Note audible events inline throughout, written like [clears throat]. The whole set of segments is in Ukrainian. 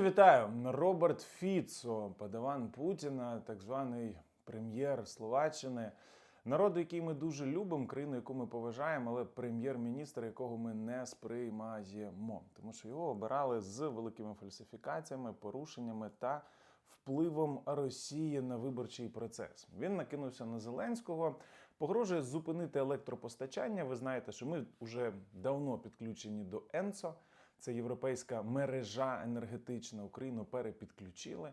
Вітаю, Роберт Фіцо, подаван Путіна, так званий прем'єр Словаччини, народу, який ми дуже любимо, країну, яку ми поважаємо, але прем'єр-міністр, якого ми не сприймаємо, тому що його обирали з великими фальсифікаціями, порушеннями та впливом Росії на виборчий процес. Він накинувся на Зеленського, погрожує зупинити електропостачання. Ви знаєте, що ми вже давно підключені до ЕНЦО. Це європейська мережа енергетична. Україну перепідключили.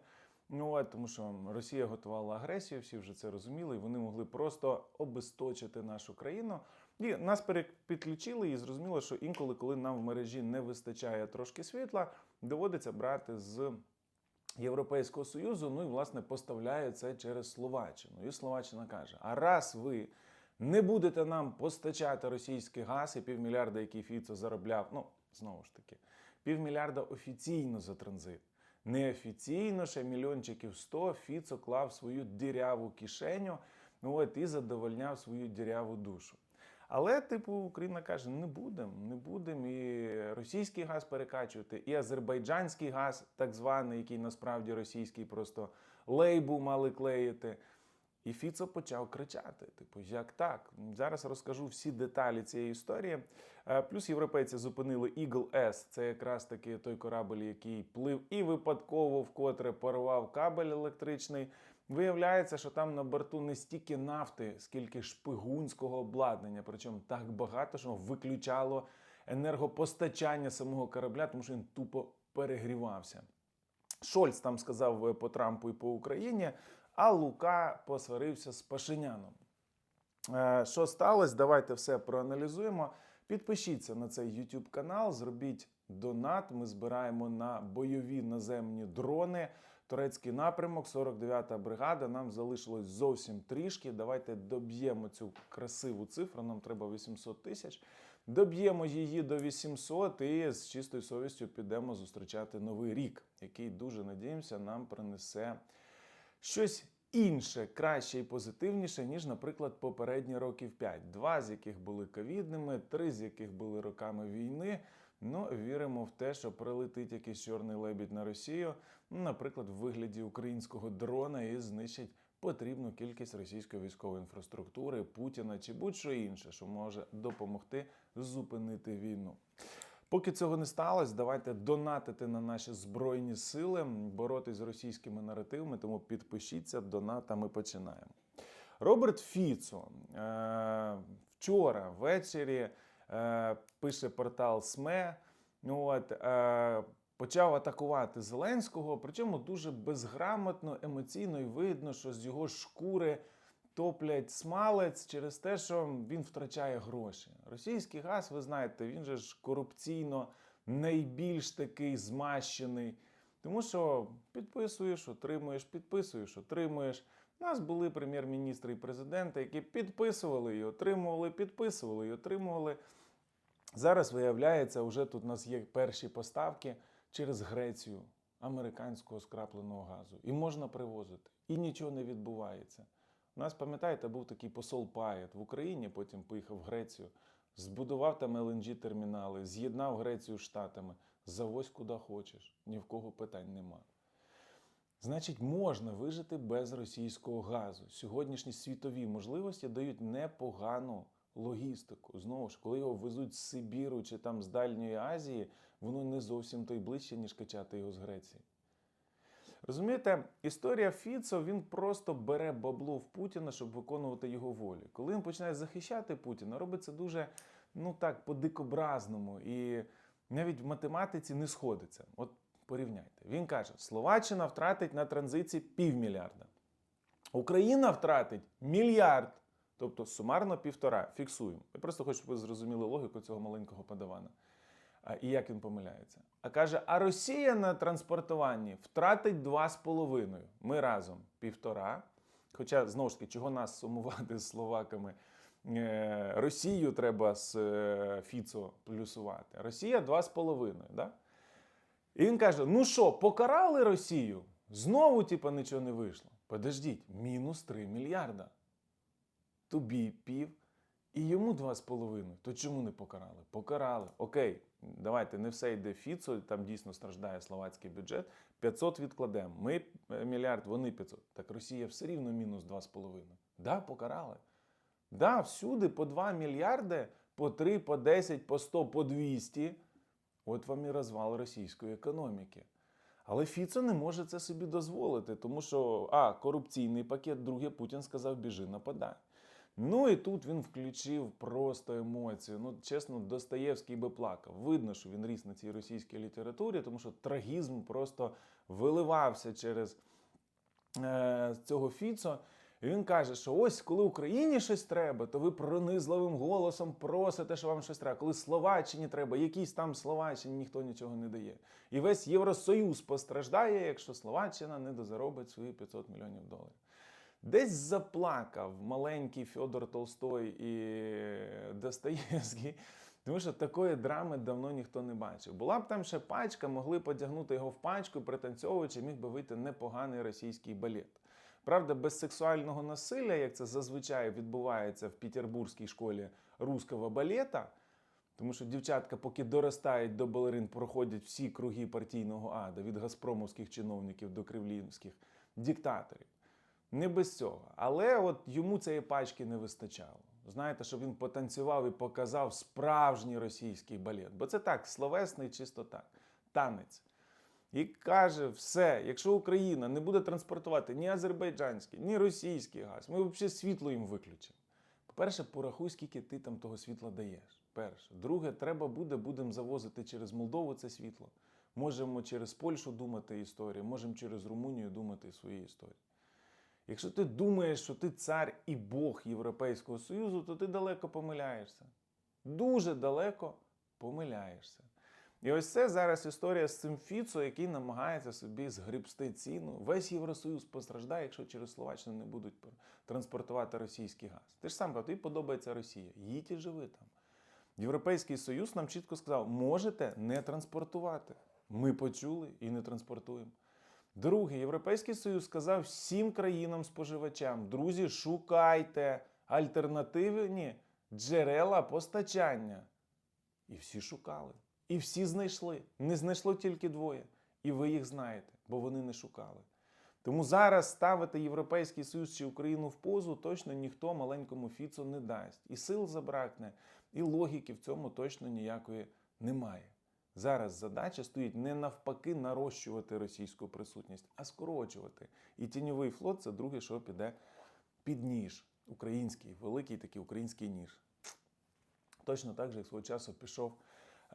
Ну от, тому що Росія готувала агресію, всі вже це розуміли, і вони могли просто обесточити нашу країну. І нас перепідключили, і зрозуміло, що інколи, коли нам в мережі не вистачає трошки світла, доводиться брати з Європейського Союзу. Ну і власне поставляє це через Словаччину. І Словаччина каже: а раз ви не будете нам постачати російський газ і півмільярда, який Фіцо заробляв, ну знову ж таки, півмільярда офіційно за транзит. Неофіційно ще мільйончиків 100 Фіцо клав свою діряву кишеню, ну от і задовольняв свою діряву душу. Але, типу, Україна каже: не будемо, не будемо і російський газ перекачувати, і азербайджанський газ, так званий, який насправді російський, просто лейбу мали клеїти. І Фіцо почав кричати: типу, як так? Зараз розкажу всі деталі цієї історії. Е, Плюс європейці зупинили Eagle S, це якраз таки той корабль, який плив і випадково вкотре порвав кабель електричний. Виявляється, що там на борту не стільки нафти, скільки шпигунського обладнання. Причому так багато, що виключало енергопостачання самого корабля, тому що він тупо перегрівався. Шольц там сказав е, по Трампу і по Україні, а Лука посварився з Пашиняном. Е, Що сталося? Давайте все проаналізуємо. Підпишіться на цей YouTube канал, зробіть донат. Ми збираємо на бойові наземні дрони. Турецький напрямок, 49-та бригада. Нам залишилось зовсім трішки. Давайте доб'ємо цю красиву цифру. Нам треба 800 тисяч. Доб'ємо її до 800 і з чистою совістю підемо зустрічати новий рік, який дуже надіємося, нам принесе щось інше, краще і позитивніше, ніж, наприклад, попередні років 5. Два з яких були ковідними, три з яких були роками війни. Ну, віримо в те, що прилетить якийсь чорний лебідь на Росію, ну, наприклад, в вигляді українського дрона і знищить потрібну кількість російської військової інфраструктури, Путіна чи будь-що інше, що може допомогти зупинити війну. Поки цього не сталося, давайте донатити на наші збройні сили, боротись з російськими наративами. Тому підпишіться, доната. Ми починаємо. Роберт Фіцо е- вчора ввечері е- пише портал СМЕ. От, е- почав атакувати Зеленського, причому дуже безграмотно, емоційно і видно, що з його шкури топлять смалець через те, що він втрачає гроші. Російський газ, ви знаєте, він же ж корупційно найбільш такий змащений. Тому що підписуєш, отримуєш, підписуєш, отримуєш. У нас були прем'єр-міністри і президенти, які підписували і отримували, підписували і отримували. Зараз виявляється, вже тут у нас є перші поставки через Грецію американського скрапленого газу. І можна привозити. І нічого не відбувається. У нас, пам'ятаєте, був такий посол Паєт в Україні, потім поїхав в Грецію, збудував там ЛНГ-термінали, з'єднав Грецію з Штатами. Завозь куди хочеш, ні в кого питань нема. Значить, можна вижити без російського газу. Сьогоднішні світові можливості дають непогану логістику. Знову ж, коли його везуть з Сибіру чи там з Дальньої Азії, воно не зовсім то й ближче, ніж качати його з Греції. Розумієте, історія Фіцо він просто бере бабло в Путіна, щоб виконувати його волю. Коли він починає захищати Путіна, робить це дуже ну так, по-дикобразному. І навіть в математиці не сходиться. От порівняйте. Він каже: Словаччина втратить на транзиції півмільярда. Україна втратить мільярд, тобто сумарно півтора. Фіксуємо. Я просто хочу, щоб ви зрозуміли логіку цього маленького подавана. І як він помиляється. А каже: а Росія на транспортуванні втратить 2,5. Ми разом півтора. Хоча, знову ж таки, чого нас сумувати з словаками? Е, Росію треба з е, Фіцо плюсувати. Росія 2,5. Да? І він каже: ну що, покарали Росію? Знову, типа, нічого не вийшло. Подождіть, мінус 3 мільярда. Тобі пів. І йому 2,5. То чому не покарали? Покарали. Окей, давайте не все йде Фіцо, там дійсно страждає словацький бюджет. 500 відкладемо. Ми е, мільярд, вони 500. Так Росія все рівно мінус 2,5. Да, покарали. Да, всюди по 2 мільярди, по 3, по 10, по 100, по 200. От вам і розвал російської економіки. Але Фіцо не може це собі дозволити, тому що а, корупційний пакет, друге, Путін сказав, біжи нападай. Ну і тут він включив просто емоцію. Ну, чесно, Достоєвський би плакав. Видно, що він ріс на цій російській літературі, тому що трагізм просто виливався через е, цього Фіцо. І він каже, що ось коли Україні щось треба, то ви пронизливим голосом просите, що вам щось треба. Коли Словаччині треба, якійсь там Словаччині ніхто нічого не дає. І весь Євросоюз постраждає, якщо Словаччина не дозаробить свої 500 мільйонів доларів. Десь заплакав маленький Фьодор Толстой і Достоєвський, тому що такої драми давно ніхто не бачив. Була б там ще пачка, могли подягнути його в пачку, пританцьовуючи, міг би вийти непоганий російський балет. Правда, без сексуального насилля, як це зазвичай відбувається в петербурзькій школі русского балета, тому що дівчатка, поки доростають до балерин, проходять всі круги партійного ада від газпромовських чиновників до кремлівських диктаторів. Не без цього. Але от йому цієї пачки не вистачало. Знаєте, щоб він потанцював і показав справжній російський балет. Бо це так, словесний, чисто так, танець. І каже, все, якщо Україна не буде транспортувати ні азербайджанський, ні російський газ, ми взагалі світло їм виключимо. По-перше, порахуй, скільки ти там того світла даєш. Перше. Друге, треба буде, будемо завозити через Молдову це світло. Можемо через Польщу думати історію, можемо через Румунію думати свої історії. Якщо ти думаєш, що ти цар і Бог Європейського Союзу, то ти далеко помиляєшся. Дуже далеко помиляєшся. І ось це зараз історія з цим Фіцо, який намагається собі згрібсти ціну. Весь Євросоюз постраждає, якщо через Словаччину не будуть транспортувати російський газ. Ти ж сам кажеш, тобі подобається Росія. Їдь і живи там. Європейський Союз нам чітко сказав, можете не транспортувати. Ми почули і не транспортуємо. Друге, Європейський Союз сказав всім країнам-споживачам: друзі, шукайте альтернативні джерела постачання. І всі шукали. І всі знайшли. Не знайшло тільки двоє. І ви їх знаєте, бо вони не шукали. Тому зараз ставити Європейський Союз чи Україну в позу точно ніхто маленькому Фіцу не дасть. І сил забракне, і логіки в цьому точно ніякої немає. Зараз задача стоїть не навпаки нарощувати російську присутність, а скорочувати. І тіньовий флот це друге, що піде під ніж. Український, великий такий український ніж. Точно так же, як свого часу пішов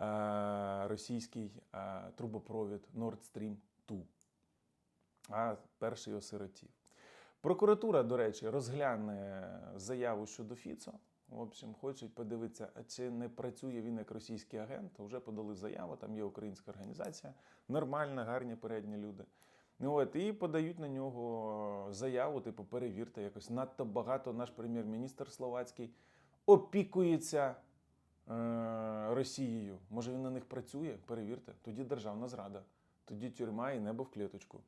е, російський е, трубопровід Nord Stream 2, а перший осиротів. Прокуратура, до речі, розгляне заяву щодо Фіцо. В общем, хочуть подивитися, а чи не працює він як російський агент. Вже подали заяву, там є українська організація, нормальна, гарні передні люди. Ну от і подають на нього заяву, типу, перевірте якось. Надто багато наш прем'єр-міністр словацький опікується е- Росією. Може він на них працює? Перевірте. Тоді державна зрада, тоді тюрма і небо в клеточку.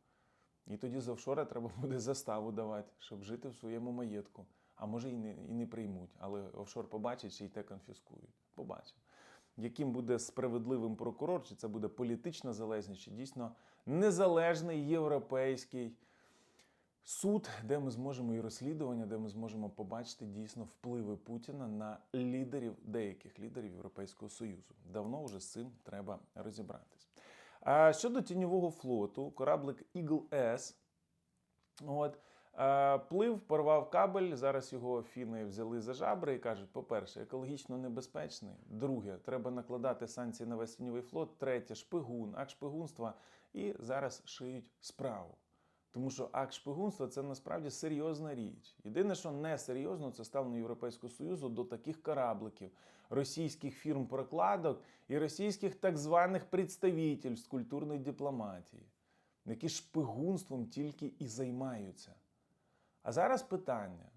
І тоді з офшора треба буде заставу давати, щоб жити в своєму маєтку. А може і не, і не приймуть, але офшор побачить, чи й те конфіскують. Побачимо. Яким буде справедливим прокурор, чи це буде політична залежність, чи дійсно незалежний європейський суд, де ми зможемо і розслідування, де ми зможемо побачити дійсно впливи Путіна на лідерів, деяких лідерів Європейського Союзу. Давно вже з цим треба розібратись. А щодо тіньового флоту, кораблик Eagle S, от. Е, Плив, порвав кабель. Зараз його фіни взяли за жабри і кажуть: по-перше, екологічно небезпечний. Друге, треба накладати санкції на весь тіньовий флот. Третє шпигун, акт шпигунства. І зараз шиють справу. Тому що акт шпигунства це насправді серйозна річ. Єдине, що не серйозно, це ставлення Європейського Союзу до таких корабликів, російських фірм прокладок і російських так званих представителів з культурної дипломатії, які шпигунством тільки і займаються. А зараз питання: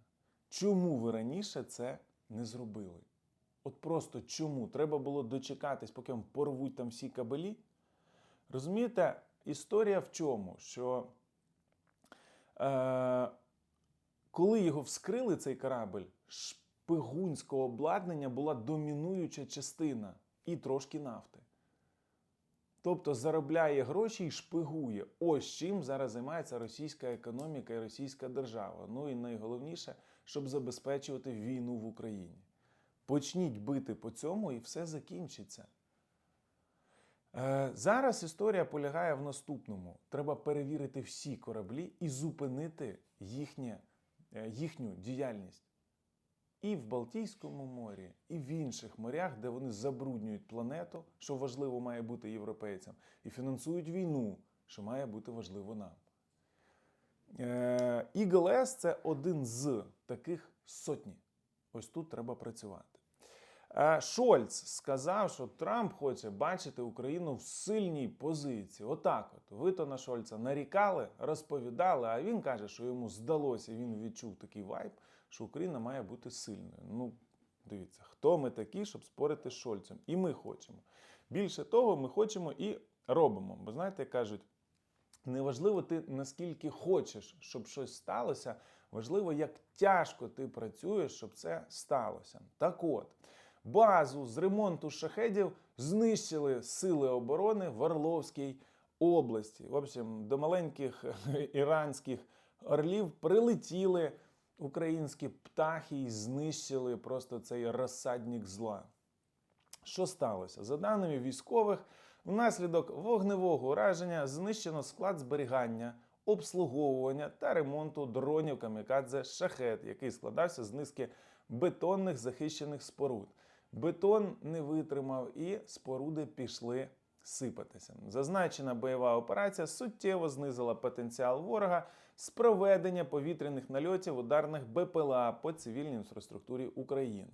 чому ви раніше це не зробили? От просто чому? Треба було дочекатись, поки вам порвуть там всі кабелі. Розумієте, історія в чому? Що е, коли його вскрили, цей корабль, шпигунського обладнання була домінуюча частина і трошки нафти. Тобто заробляє гроші і шпигує. Ось чим зараз займається російська економіка і російська держава. Ну і найголовніше, щоб забезпечувати війну в Україні. Почніть бити по цьому, і все закінчиться. Е, Зараз історія полягає в наступному: треба перевірити всі кораблі і зупинити їхнє, е, їхню діяльність і в Балтійському морі, і в інших морях, де вони забруднюють планету, що важливо має бути європейцям, і фінансують війну, що має бути важливо нам. Е, Eagle це один з таких сотні. Ось тут треба працювати. Е, Шольц сказав, що Трамп хоче бачити Україну в сильній позиції. Отак, от ви то на Шольца нарікали, розповідали. А він каже, що йому здалося, він відчув такий вайб, що Україна має бути сильною. Ну, дивіться, хто ми такі, щоб спорити з Шольцем? І ми хочемо. Більше того, ми хочемо і робимо. Бо знаєте, кажуть, неважливо ти наскільки хочеш, щоб щось сталося, важливо, як тяжко ти працюєш, щоб це сталося. Так от, базу з ремонту шахедів знищили сили оборони в Орловській області. В общем, до маленьких [laughs] іранських орлів прилетіли українські птахи і знищили просто цей розсадник зла. Що сталося? За даними військових, внаслідок вогневого ураження знищено склад зберігання, обслуговування та ремонту дронів камікадзе шахет, який складався з низки бетонних захищених споруд. Бетон не витримав і споруди пішли сипатися. Зазначена бойова операція суттєво знизила потенціал ворога з проведення повітряних нальотів ударних БПЛА по цивільній інфраструктурі України.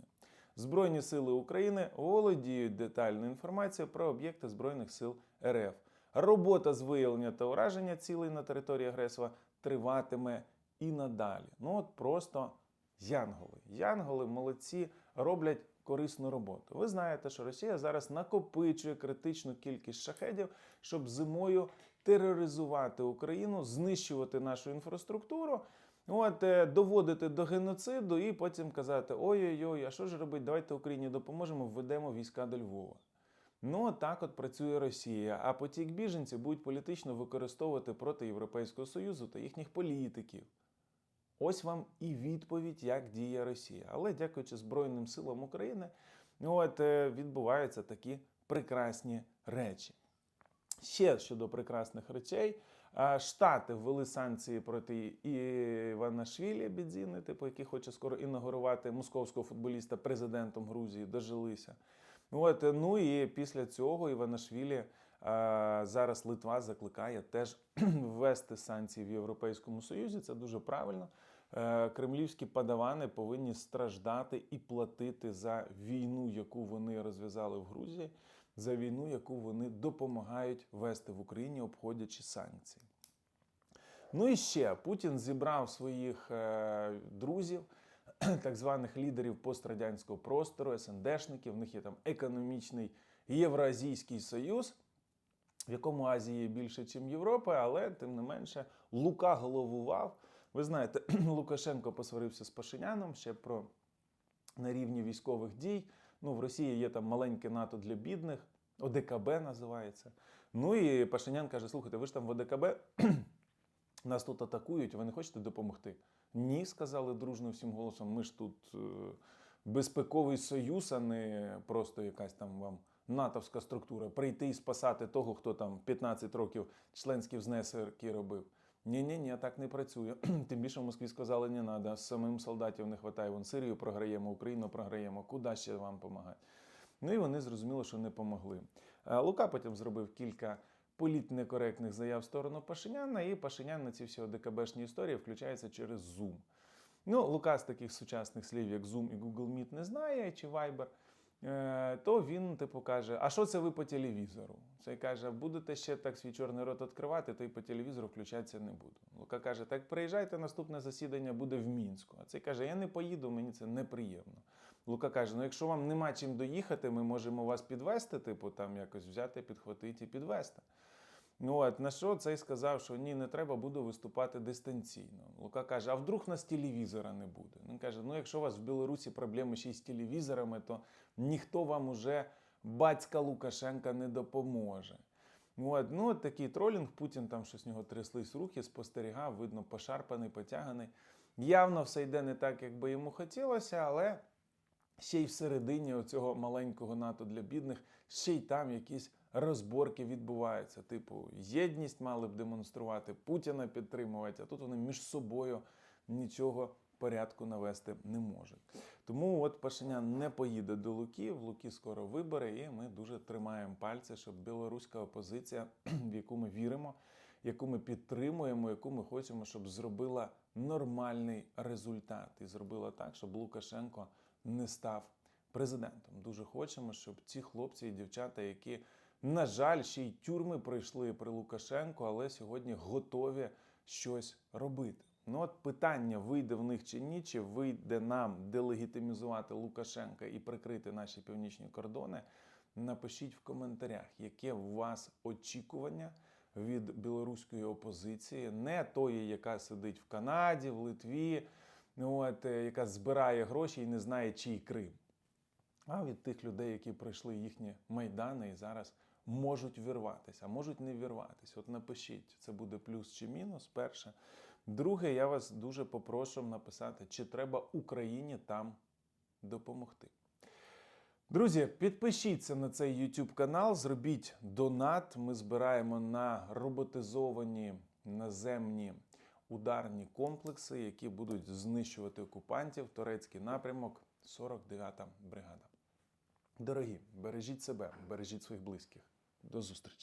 Збройні сили України володіють детальною інформацією про об'єкти Збройних сил РФ. Робота з виявлення та ураження цілей на території агресора триватиме і надалі. Ну от просто янголи. Янголи молодці роблять корисну роботу. Ви знаєте, що Росія зараз накопичує критичну кількість шахедів, щоб зимою тероризувати Україну, знищувати нашу інфраструктуру. От е, доводити до геноциду і потім казати: ой-ой-ой, а що ж робити? Давайте Україні допоможемо, введемо війська до Львова. Ну, так от працює Росія. А потік біженців будуть політично використовувати проти Європейського Союзу та їхніх політиків. Ось вам і відповідь, як діє Росія. Але дякуючи Збройним силам України, от е, відбуваються такі прекрасні речі. Ще щодо прекрасних речей. Штати ввели санкції проти Іванашвілі Бідзіни, типу, який хоче скоро інаугурувати московського футболіста президентом Грузії, дожилися. От, ну і після цього Іванашвілі зараз Литва закликає теж [clears throat] ввести санкції в Європейському Союзі. Це дуже правильно. Е, Кремлівські падавани повинні страждати і платити за війну, яку вони розв'язали в Грузії, за війну, яку вони допомагають вести в Україні, обходячи санкції. Ну і ще Путін зібрав своїх е, друзів, [clears throat] так званих лідерів пострадянського простору, СНДшників. В них є там економічний Євразійський Союз, в якому Азії більше, ніж Європа, але тим не менше Лука головував. Ви знаєте, [clears throat] Лукашенко посварився з Пашиняном ще про на рівні військових дій. Ну, в Росії є там маленьке НАТО для бідних, ОДКБ називається. Ну і Пашинян каже: слухайте, ви ж там в ОДКБ [clears throat] нас тут атакують, ви не хочете допомогти? Ні, сказали дружно всім голосом. Ми ж тут е, безпековий союз, а не просто якась там вам натовська структура. Прийти і спасати того, хто там 15 років членські внески робив. Ні, ні, ні, так не працює. [clears throat] Тим більше в Москві сказали, не треба. Самим солдатів не вистачає. Вон Сирію програємо, Україну програємо. Куди ще вам допомагати? Ну і вони зрозуміли, що не помогли. Е, Лука потім зробив кілька політнекоректних заяв в сторону Пашиняна, і Пашинян на ці всі ОДКБшні історії включається через Zoom. Ну, Лука з таких сучасних слів, як Zoom і Google Meet, не знає, чи Viber. Е, То він, типу, каже: А що це ви по телевізору? Це каже, будете ще так свій чорний рот відкривати, то й по телевізору включатися не буду. Лука каже: Так приїжджайте, наступне засідання буде в Мінську. А цей каже: Я не поїду, мені це неприємно. Лука каже: Ну, якщо вам нема чим доїхати, ми можемо вас підвести, типу, там якось взяти, підхватити і підвести. Ну от на що цей сказав, що ні, не треба, буду виступати дистанційно. Лука каже: а вдруг нас телевізора не буде? Він каже: ну якщо у вас в Білорусі проблеми ще й з телевізорами, то ніхто вам уже батька Лукашенка не допоможе. От, ну, от такий тролінг, Путін там щось в нього тряслись руки, спостерігав, видно, пошарпаний, потяганий. Явно все йде не так, як би йому хотілося, але ще й всередині оцього маленького НАТО для бідних, ще й там якісь розборки відбуваються. Типу, єдність мали б демонструвати, Путіна підтримувати, а тут вони між собою нічого порядку навести не можуть. Тому от Пашинян не поїде до Луки, в Луки скоро вибори, і ми дуже тримаємо пальці, щоб білоруська опозиція, [clears throat] в яку ми віримо, яку ми підтримуємо, яку ми хочемо, щоб зробила нормальний результат і зробила так, щоб Лукашенко не став президентом. Дуже хочемо, щоб ці хлопці і дівчата, які, на жаль, ще й тюрми пройшли при Лукашенку, але сьогодні готові щось робити. Ну от питання, вийде в них чи ні, чи вийде нам делегітимізувати Лукашенка і прикрити наші північні кордони. Напишіть в коментарях, яке у вас очікування від білоруської опозиції, не тої, яка сидить в Канаді, в Литві, от, е, яка збирає гроші і не знає, чий Крим, а від тих людей, які пройшли їхні майдани і зараз можуть вірватися, а можуть не вірватися. От напишіть, це буде плюс чи мінус. Перше. Друге, я вас дуже попрошу написати, чи треба Україні там допомогти. Друзі, підпишіться на цей YouTube канал, зробіть донат. Ми збираємо на роботизовані наземні ударні комплекси, які будуть знищувати окупантів. Турецький напрямок, 49-та бригада. Дорогі, бережіть себе, бережіть своїх близьких. До зустрічі!